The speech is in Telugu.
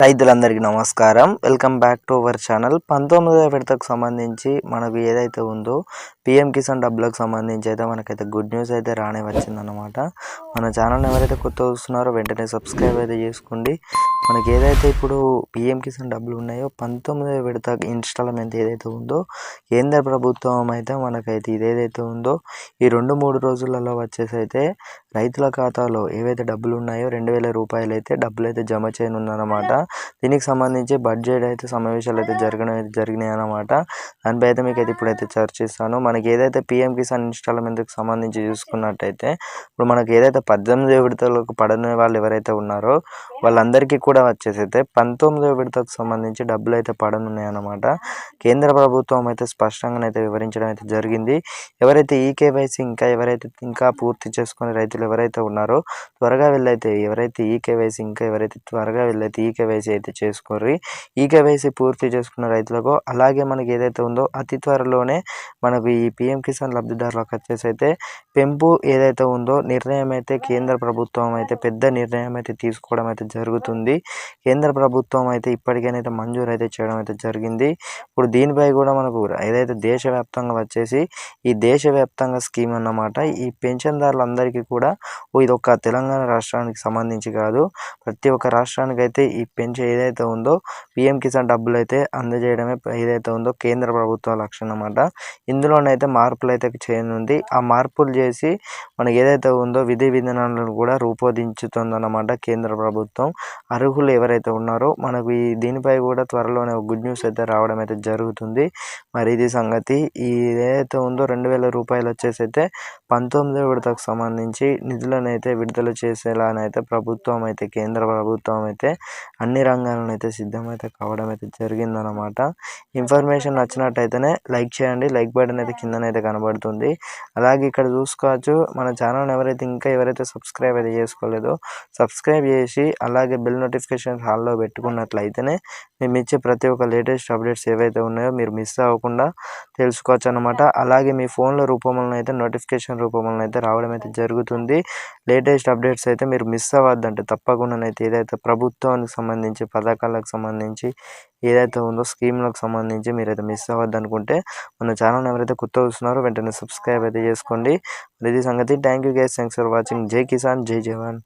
రైతులందరికీ నమస్కారం. Welcome back to our channel. పంతొమ్మిదవ విడతకు సంబంధించి మనకు ఏదైతే ఉందో పిఎం కిసాన్ డబ్బులకు సంబంధించి అయితే మనకైతే గుడ్ న్యూస్ అయితే రానే వచ్చిందనమాట మన ఛానల్ ఎవరైతే కొత్త వస్తున్నారో వెంటనే సబ్స్క్రైబ్ అయితే చేసుకోండి. మనకి ఏదైతే ఇప్పుడు పిఎం కిసాన్ డబ్బులు ఉన్నాయో పంతొమ్మిదవ విడత ఇన్స్టాల్మెంట్ ఏదైతే ఉందో కేంద్ర ప్రభుత్వం అయితే మనకైతే ఇదేదైతే ఉందో ఈ రెండు మూడు రోజులలో వచ్చేసి అయితే రైతుల ఖాతాలో ఏవైతే డబ్బులు ఉన్నాయో రెండు వేల రూపాయలు అయితే డబ్బులు అయితే జమ చేయనుందన్నమాట. దీనికి సంబంధించి బడ్జెట్ అయితే సమావేశాలు అయితే జరగడం అయితే జరిగినాయి అనమాట దానిపై అయితే మీకు అయితే ఇప్పుడైతే చర్చిస్తాను మనకి ఏదైతే పిఎం కిసాన్ ఇన్స్టాల్మెంట్కి సంబంధించి చూసుకున్నట్టయితే ఇప్పుడు మనకి ఏదైతే పద్దెనిమిది విడతలకు పడని వాళ్ళు ఎవరైతే ఉన్నారో వాళ్ళందరికీ కూడా వచ్చేసి అయితే పంతొమ్మిదవ విడతకు సంబంధించి డబ్బులు అయితే పడనున్నాయి అనమాట కేంద్ర ప్రభుత్వం అయితే స్పష్టంగానైతే వివరించడం అయితే జరిగింది. ఎవరైతే ఈ కేవైసీ ఇంకా ఎవరైతే ఇంకా పూర్తి చేసుకునే రైతులు ఎవరైతే ఉన్నారో త్వరగా వెళ్ళైతే ఎవరైతే ఈ కేవైసీ ఇంకా ఎవరైతే త్వరగా వెళ్ళైతే ఈ కేవైసీ అయితే చేసుకోర్రి ఈ కేవైసీ పూర్తి చేసుకున్న రైతులకు అలాగే మనకి ఏదైతే ఉందో అతి త్వరలోనే మనకు ఈ పిఎం కిసాన్ లబ్ధిదారులకు వచ్చేసి అయితే పెంపు ఏదైతే ఉందో నిర్ణయం అయితే కేంద్ర ప్రభుత్వం అయితే పెద్ద నిర్ణయం అయితే తీసుకోవడం అయితే జరుగుతుంది. కేంద్ర ప్రభుత్వం అయితే ఇప్పటికైనా మంజూరు అయితే చేయడం అయితే జరిగింది. ఇప్పుడు దీనిపై కూడా మనకు ఏదైతే దేశవ్యాప్తంగా వచ్చేసి ఈ దేశవ్యాప్తంగా స్కీమ్ అన్నమాట ఈ పెన్షన్దారులందరికీ కూడా ఇది ఒక తెలంగాణ రాష్ట్రానికి సంబంధించి కాదు ప్రతి ఒక్క రాష్ట్రానికి అయితే ఈ పెన్షన్ ఏదైతే ఉందో పిఎం కిసాన్ డబ్బులు అయితే అందజేయడమే ఏదైతే ఉందో కేంద్ర ప్రభుత్వ లక్ష్యం అన్నమాట. ఇందులోనైతే మార్పులు అయితే చేయనుంది. ఆ మార్పులు చేసి మనకి ఏదైతే ఉందో విధి విధానాలను కూడా రూపొందించుతుందన్నమాట కేంద్ర ప్రభుత్వం. అర్హులు ఎవరైతే ఉన్నారో మనకు ఈ దీనిపై కూడా త్వరలోనే గుడ్ న్యూస్ అయితే రావడం అయితే జరుగుతుంది. మరి ఇది సంగతి. ఈ ఏదైతే ఉందో రెండు వేల రూపాయలు వచ్చేసి అయితే పంతొమ్మిదో విడతకు సంబంధించి నిధులను అయితే విడుదల చేసేలానైతే ప్రభుత్వం అయితే కేంద్ర ప్రభుత్వం అయితే అన్ని తెలంగాణలో అయితే సిద్ధమైతే కావడం అయితే జరిగిందనమాట ఇన్ఫర్మేషన్ నచ్చినట్టయితేనే లైక్ చేయండి. లైక్ బటన్ అయితే కిందనైతే కనబడుతుంది. అలాగే ఇక్కడ చూసుకోవచ్చు మన ఛానల్ ఎవరైతే ఇంకా ఎవరైతే సబ్స్క్రైబ్ అయితే చేసుకోలేదో సబ్స్క్రైబ్ చేసి అలాగే బెల్ నోటిఫికేషన్ హాల్లో పెట్టుకున్నట్లయితేనే మేము ఇచ్చే ప్రతి ఒక్క లేటెస్ట్ అప్డేట్స్ ఏవైతే ఉన్నాయో మీరు మిస్ అవ్వకుండా తెలుసుకోవచ్చు అనమాట అలాగే మీ ఫోన్లో రూపంలో అయితే నోటిఫికేషన్ రూపంలో అయితే రావడం అయితే జరుగుతుంది. లేటెస్ట్ అప్డేట్స్ అయితే మీరు మిస్ అవ్వద్దంటే తప్పకుండా అయితే ఏదైతే ప్రభుత్వానికి సంబంధించి పథకాలకు సంబంధించి ఏదైతే ఉందో స్కీమ్లకు సంబంధించి మీరైతే మిస్ అవ్వద్దు అనుకుంటే మన ఛానల్ ఎవరైతే కొత్త వస్తున్నారో వెంటనే సబ్స్క్రైబ్ అయితే చేసుకోండి. ఇది సంగతి. Thank you guys thanks for watching జై కిసాన్. జై జవాన్.